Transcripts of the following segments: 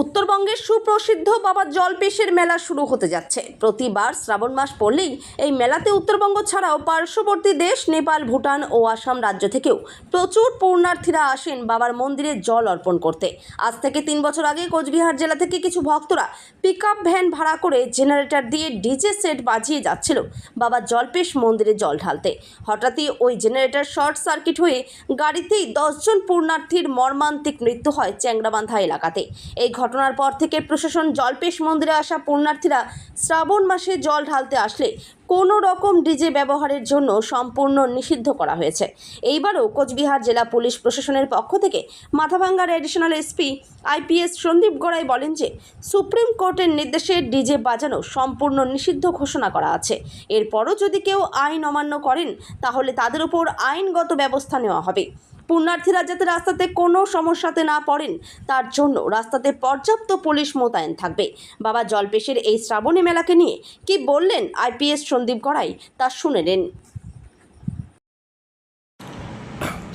উত্তরবঙ্গের সুপ্রসিদ্ধ বাবা জলপেশের মেলা শুরু হতে যাচ্ছে। প্রতিবার শ্রাবণ মাস পড়লেই এই মেলাতে উত্তরবঙ্গ ছাড়াও পার্শ্ববর্তী দেশ, নেপাল, ভুটান ও আসাম রাজ্য থেকেও প্রচুর পূর্ণার্থীরা আসেন বাবার মন্দিরে জল অর্পণ করতে। আজ থেকে তিন বছর আগে কোচবিহার জেলা থেকে কিছু ভক্তরা পিক ভ্যান ভাড়া করে জেনারেটর দিয়ে ডিজে সেট বাজিয়ে যাচ্ছিল বাবা জলপেশ মন্দিরে জল ঢালতে। হঠাৎই ওই জেনারেটর শর্ট সার্কিট হয়ে গাড়িতেই দশজন পূর্ণার্থীর মর্মান্তিক মৃত্যু হয় চ্যাংরাবান্ধা এলাকাতে। এই ঘটনার পর থেকে প্রশাসন জলপেশ মন্দিরে আসা পুণ্যার্থীরা শ্রাবণ মাসে জল ঢালতে আসলে কোনো রকম ডিজে ব্যবহারের জন্য সম্পূর্ণ নিষিদ্ধ করা হয়েছে। এইবারও কোচবিহার জেলা পুলিশ প্রশাসনের পক্ষ থেকে মাথাভাঙ্গার additional SP IPS Sandip Garai বলেন যে, সুপ্রিম কোর্টের নির্দেশে ডিজে বাজানো সম্পূর্ণ নিষিদ্ধ ঘোষণা করা আছে। এরপরও যদি কেউ আইন অমান্য করেন, তাহলে তাদের উপর আইনগত ব্যবস্থা নেওয়া হবে। পুণ্যার্থীরা যাতে রাস্তাতে কোনো সমস্যাতে না পড়েন, তার জন্য রাস্তাতে পর্যাপ্ত পুলিশ মোতায়েন থাকবে। বাবা জলপেশের এই শ্রাবণী মেলাকে নিয়ে কি বললেন আইপিএস সন্দীপ গড়াই, তা শুনে নেন।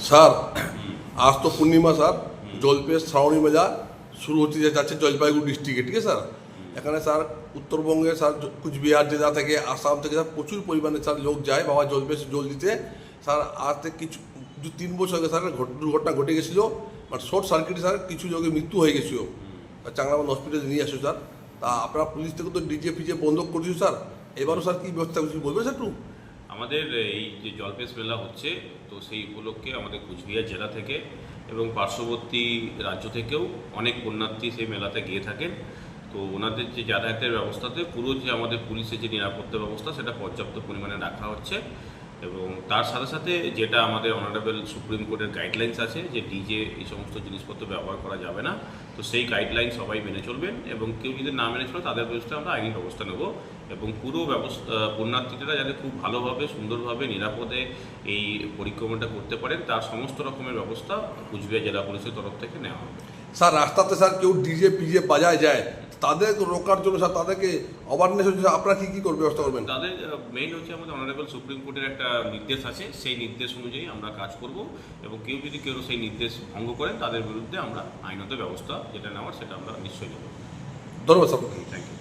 স্যার, আজ তো পূর্ণিমা স্যার। জলপেশ শ্রাবণী মেলা শুরু হতে যাচ্ছে জলপাইগুড়ি ডিস্ট্রিক্টে ঠিক আছে স্যার? এখানে স্যার উত্তরবঙ্গে স্যার কুচবিহার জেলা থেকে, আসাম থেকে স্যার প্রচুর পরিমাণে স্যার লোক যায়। বাবা জলপেশ জল দিতে স্যার আজ থেকে কিছু দু তিন বছর আগে স্যার দুর্ঘটনা ঘটে গেছিল বাট শর্ট সার্কিটে স্যার কিছু লোকের মৃত্যু হয়ে গেছিল। চাংলাবান হসপিটালে নিয়ে আসো স্যার। তা আপনারা পুলিশ থেকে তো ডিজে ফিজে বন্ধ করে দিয়েছ স্যার। এবারও স্যার কী ব্যবস্থা করছি বলবেন স্যার একটু? আমাদের এই যে জলপেশ মেলা হচ্ছে, তো সেই উপলক্ষে আমাদের কুচবিহার জেলা থেকে এবং পার্শ্ববর্তী রাজ্য থেকেও অনেক পুণ্যার্থী সেই মেলাতে গিয়ে থাকেন। তো ওনাদের যে যাতায়াতের ব্যবস্থাতে পুরো যে আমাদের পুলিশের যে নিরাপত্তা ব্যবস্থা, সেটা পর্যাপ্ত পরিমাণে রাখা হচ্ছে। এবং তার সাথে সাথে যেটা আমাদের অনারেবল সুপ্রিম কোর্টের গাইডলাইন্স আছে যে ডিজে এই সমস্ত জিনিসপত্র ব্যবহার করা যাবে না, তো সেই গাইডলাইন সবাই মেনে চলবেন এবং কেউ যদি না মেনে চলে তাদের বিরুদ্ধে আমরা আইনি ব্যবস্থা নেব এবং পুরো ব্যবস্থা পুণ্যার্থীরা যাতে খুব ভালোভাবে, সুন্দরভাবে, নিরাপদে এই পরিক্রমাটা করতে পারেন, তার সমস্ত রকমের ব্যবস্থা কুচবিহার জেলা পুলিশের তরফ থেকে নেওয়া হবে। স্যার, রাস্তাতে স্যার কেউ ডিজে পিজে বাজায় যায় তাদের রোকার জন্য স্যার তাদেরকে অ্যাওয়ারনেস হচ্ছে আপনারা কী কী করবে ব্যবস্থা করবেন? তাদের মেইন হচ্ছে আমাদের অনারেবল সুপ্রিম কোর্টের একটা নির্দেশ আছে সেই নির্দেশ অনুযায়ী আমরা কাজ করব এবং কেউ যদি কেউ সেই নির্দেশ ভঙ্গ করেন তাদের বিরুদ্ধে আমরা আইনত ব্যবস্থা যেটা নেওয়ার সেটা আমরা নিশ্চয়ই নেব। ধন্যবাদ স্যার। Thank you